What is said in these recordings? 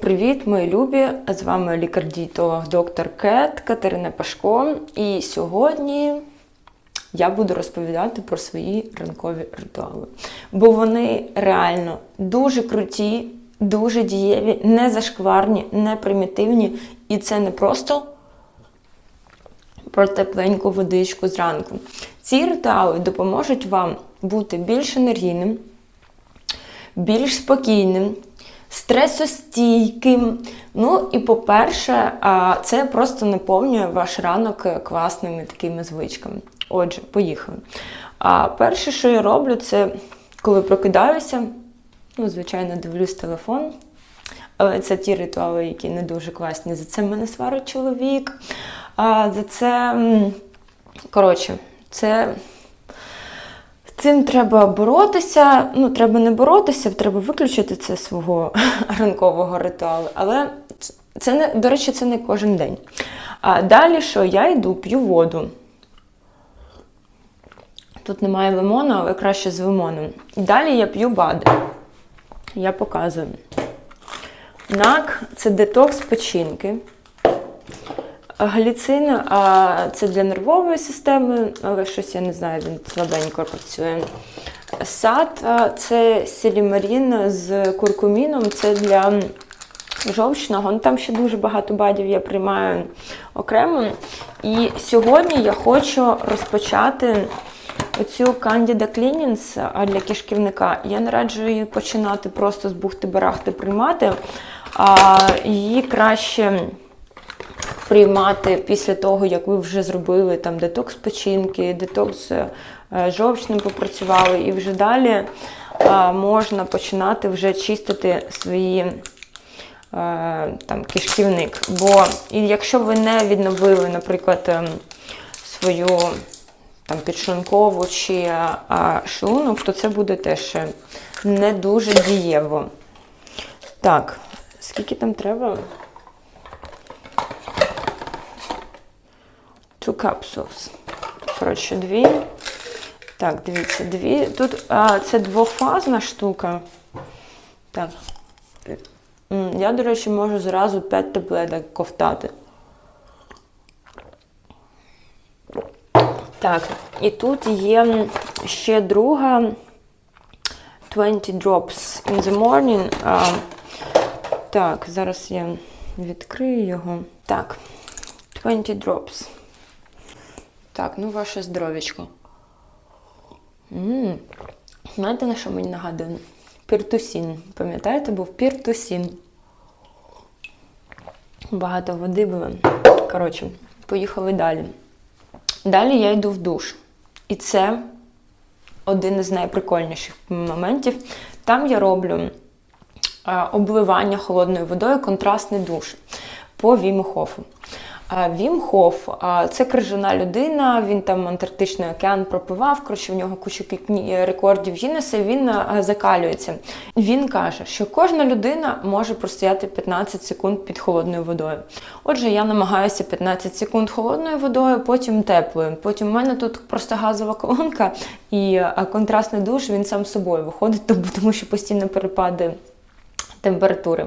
Привіт, мої любі! З вами лікар-дієтолог доктор Кет Катерина Пашко. І сьогодні я буду розповідати про свої ранкові ритуали. Бо вони реально дуже круті, дуже дієві, не зашкварні, не примітивні. І це не просто про тепленьку водичку зранку. Ці ритуали допоможуть вам бути більш енергійним, більш спокійним, стресостійким. Ну і по-перше, це просто наповнює ваш ранок класними такими звичками. Отже, поїхали. А перше, що я роблю, це коли прокидаюся, ну, звичайно, дивлюсь телефон. Але це ті ритуали, які не дуже класні. За це мене сварить чоловік. За це, коротше, це. Цим треба боротися. Ну, треба не боротися, треба виключити це свого ранкового ритуалу. Але це не, до речі, це не кожен день. А далі, що я йду, п'ю воду. Тут немає лимону, але краще з лимоном. Далі я п'ю бади. Я показую. НАК це детокс печінки. Гліцин це для нервової системи, але щось я не знаю, він слабенько працює. Сад це селімарін з куркуміном, це для жовчного. Ну, там ще дуже багато бадів я приймаю окремо. І сьогодні я хочу розпочати оцю Candida Cleanings для кишківника. Я не її починати просто з бухти-барахти приймати, її краще приймати після того, як ви вже зробили там детокс печінки, детокс е, жовчним попрацювали, і вже далі е, можна починати вже чистити свої е, там кишківник. Бо і якщо ви не відновили, наприклад, ем, свою там підшлункову чи шлунок, то це буде теж не дуже дієво. Так, скільки там треба? Two capsules. Коротше, дві. Так, дивіться, дві. Тут а, це двофазна штука. Так. Я, до речі, можу зразу 5 таблеток ковтати. Так, і тут є ще друга 20 drops in the morning. А, так, зараз я відкрию його. Так, 20 drops. Так, ну ваше здоров'ячко. Знаєте, на що мені нагадує? Піртусін. Пам'ятаєте, був піртусін. Багато води було. Коротше, поїхали далі. Далі я йду в душ. І це один із найприкольніших моментів. Там я роблю е, обливання холодною водою, контрастний душ по Віму Хофу. Вім Хоф це крижана людина, він там Антарктичний океан пропивав, коротше, в нього кучу рекордів Гіннеса, він закалюється. Він каже, що кожна людина може простояти 15 секунд під холодною водою. Отже, я намагаюся 15 секунд холодною водою, потім теплою. Потім у мене тут просто газова колонка і контрастний душ він сам собою виходить, тому що постійно перепади температури.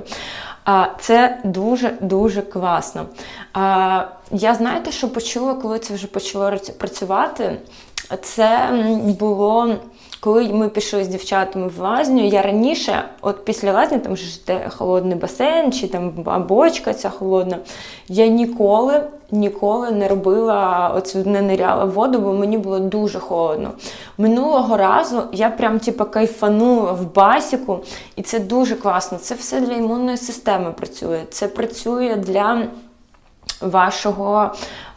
Це дуже-дуже класно. Я знаєте, що почула, коли це вже почало працювати? Це було. Коли ми пішли з дівчатами в лазню, я раніше, от після лазні, там ж холодний басейн, чи там бочка ця холодна, я ніколи, ніколи не робила оцю не ниряла в воду, бо мені було дуже холодно. Минулого разу я прям типу, кайфанула в басіку, і це дуже класно. Це все для імунної системи працює. Це працює для вашого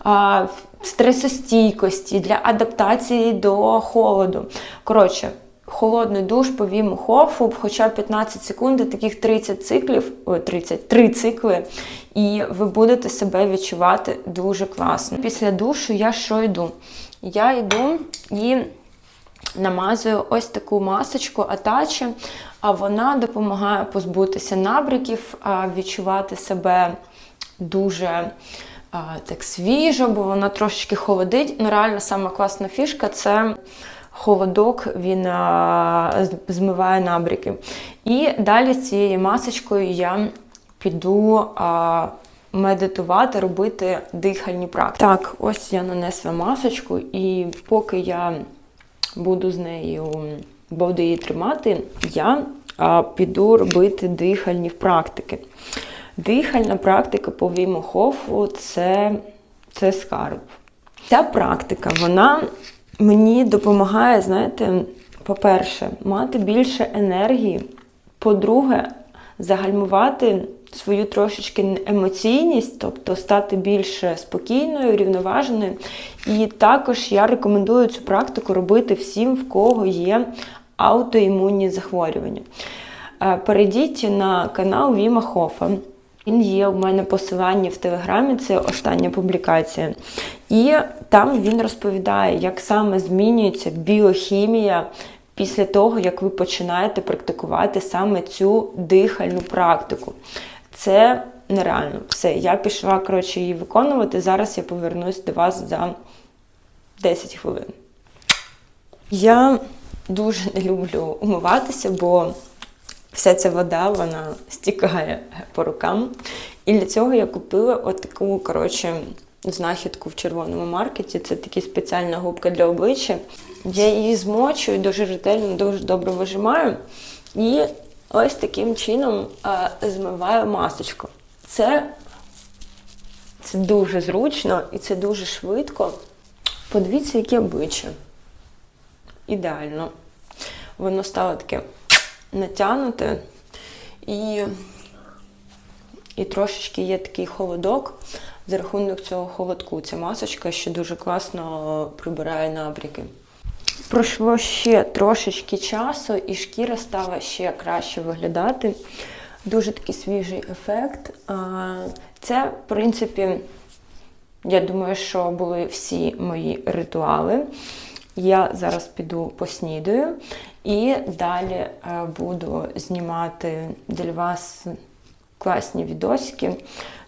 а, стресостійкості, для адаптації до холоду. Коротше, холодний душ по Віму Хофу, хоча б 15 секунд, таких 30 циклів, ой, 33 цикли, і ви будете себе відчувати дуже класно. Після душу я що йду? Я йду і намазую ось таку масочку Атачі, а вона допомагає позбутися набряків, а, відчувати себе дуже а, так свіжо, бо вона трошечки холодить. Ну, реально, сама класна фішка це холодок, він а, змиває набряки. І далі цією масочкою я піду а, медитувати, робити дихальні практики. Так, ось я нанесла масочку, і поки я буду з нею буду її тримати, я а, піду робити дихальні практики. Дихальна практика по Віму Хофу це, це скарб. Ця практика, вона мені допомагає, знаєте, по-перше, мати більше енергії. По-друге, загальмувати свою трошечки емоційність, тобто стати більш спокійною, рівноваженою. І також я рекомендую цю практику робити всім, в кого є аутоімунні захворювання. Е, Перейдіть на канал Віма Хофа. Він є у мене посилання в Телеграмі, це остання публікація. І там він розповідає, як саме змінюється біохімія після того, як ви починаєте практикувати саме цю дихальну практику. Це нереально. Все, я пішла коротше, її виконувати. Зараз я повернусь до вас за 10 хвилин. Я дуже не люблю умиватися, бо вся ця вода вона стікає по рукам. І для цього я купила от коротше, знахідку в червоному маркеті. Це така спеціальна губка для обличчя. Я її змочую дуже ретельно, дуже добре вижимаю. І ось таким чином а, змиваю масочку. Це, це дуже зручно і це дуже швидко. Подивіться, яке обличчя. Ідеально. Воно стало таке натягнуте і, і трошечки є такий холодок. За рахунок цього холодку ця масочка ще дуже класно прибирає набряки. Пройшло ще трошечки часу, і шкіра стала ще краще виглядати. Дуже такий свіжий ефект. Це, в принципі, я думаю, що були всі мої ритуали. Я зараз піду поснідаю і далі е, буду знімати для вас класні відосики.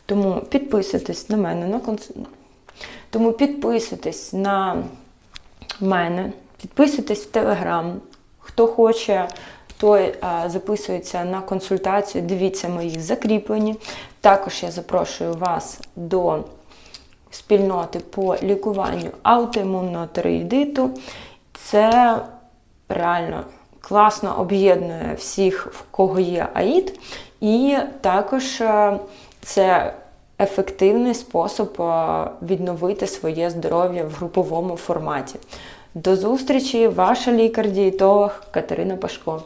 Тому підписуйтесь на мене на конс... Тому підписуйтесь на мене, підписуйтесь в Телеграм. Хто хоче, той а, записується на консультацію, дивіться мої закріплені. Також я запрошую вас до спільноти по лікуванню аутоімунного тиреїдиту. Це реально класно об'єднує всіх, в кого є АІД, і також е, це ефективний спосіб е, відновити своє здоров'я в груповому форматі. До зустрічі, ваша лікар-дієтолог Катерина Пашко.